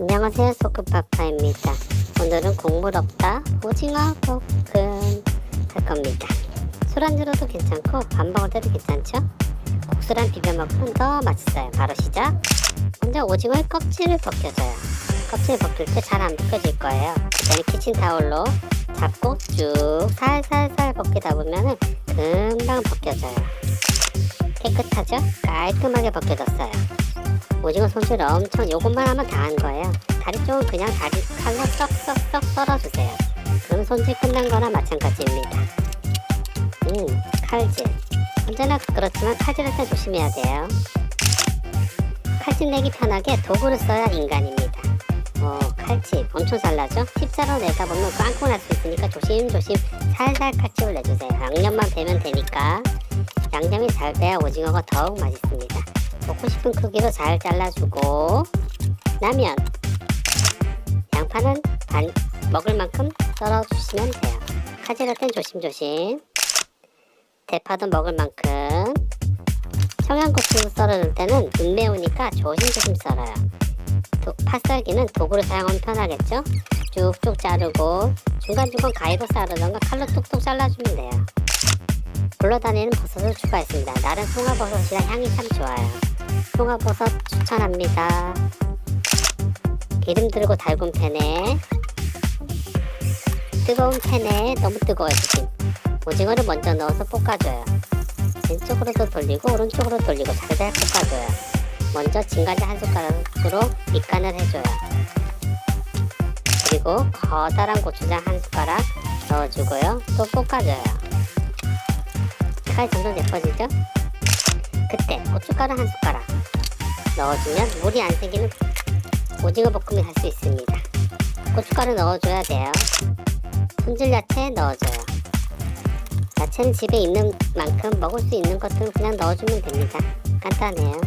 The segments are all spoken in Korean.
안녕하세요 소크파파입니다. 오늘은 국물 없다 오징어 볶음 할 겁니다. 술안주로도 괜찮고 밥 먹을 때도 괜찮죠? 국수랑 비벼 먹으면 더 맛있어요. 바로 시작! 먼저 오징어의 껍질을 벗겨줘요. 껍질 벗길 때 잘 안 벗겨질 거예요. 그때는 키친타올로 잡고 쭉 살살살 벗기다 보면은 금방 벗겨져요. 깨끗하죠? 깔끔하게 벗겨졌어요 오징어 손질 엄청 요것만 하면 다 한 거예요. 다리 쪽은 그냥 다리 칼로 썩썩썩 썰어주세요. 그럼 손질 끝난 거나 마찬가지입니다. 음, 칼질. 언제나 그렇지만 칼질할 때 조심해야 돼요. 칼질 내기 편하게 도구를 써야 인간입니다. 어, 칼집 엄청 잘 나죠? 팁자로 내다 보면 빵꾸 날수 있으니까 조심조심 살살 칼집을 내주세요. 양념만 배면 되니까 양념이 잘 돼야 오징어가 더욱 맛있습니다. 먹고 싶은 크기로 잘 잘라주고 나면 양파는 반 먹을 만큼 썰어주시면 돼요. 칼질할 땐 조심조심 대파도 먹을 만큼 청양고추 썰어줄 때는 안 매우니까 조심조심 썰어요. 도, 파썰기는 도구를 사용하면 편하겠죠? 쭉쭉 자르고 중간중간 가위로 자르던가 칼로 뚝뚝 잘라주면 돼요. 굴러다니는 버섯을 추가했습니다. 나른 송화버섯이라 향이 참 좋아요. 송화버섯 추천합니다. 기름 들고 달군 팬에 뜨거운 팬에 너무 뜨거워요 지금. 오징어를 먼저 넣어서 볶아줘요. 왼쪽으로도 돌리고 오른쪽으로 돌리고 잘잘 볶아줘요. 먼저 진간장 한 숟가락으로 밑간을 해줘요. 그리고 커다란 고추장 한 숟가락 넣어주고요. 또 볶아줘요. 색깔이 점점 예뻐지죠? 그때 고춧가루 한 숟가락 넣어주면 물이 안 생기는 오징어 볶음이 할수 있습니다. 고춧가루 넣어줘야 돼요. 손질 야채 넣어줘요. 야채는 집에 있는 만큼 먹을 수 있는 것들은 그냥 넣어주면 됩니다. 간단해요.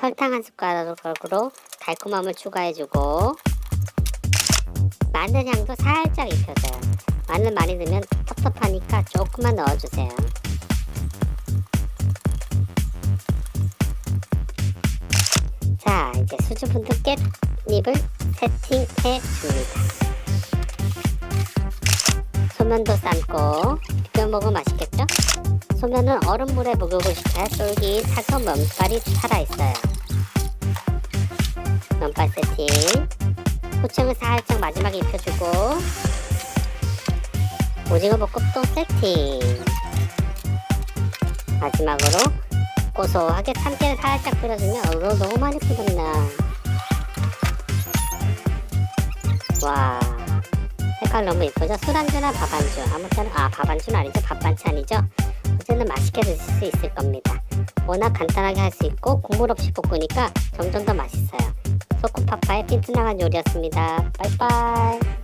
설탕 한 숟가락으로 달콤함을 추가해주고 마늘 향도 살짝 입혀줘요. 마늘 많이 넣으면 텁텁하니까 조금만 넣어주세요. 자, 이제 수주분들 깻잎을 세팅해 줍니다. 소면도 삶고 비벼 먹으면 맛있겠죠? 소면은 얼음물에 묵육을 시켜야 쫄깃하고 면발이 살아있어요. 면발 세팅. 후청을 살짝 마지막에 입혀주고 오징어 볶음도 세팅. 마지막으로 고소하게 참깨를 살짝 뿌려주면 어우 너무 많이 뿌렸나. 와 색깔 너무 이쁘죠? 술안주나 밥안주 아무튼 아 밥안주는 아니죠 밥반찬이죠. 어쨌든 맛있게 드실 수 있을 겁니다. 워낙 간단하게 할 수 있고 국물 없이 볶으니까 점점 더 맛있어요. 소쿠파파의 핀트나간 요리였습니다. 빠이빠이.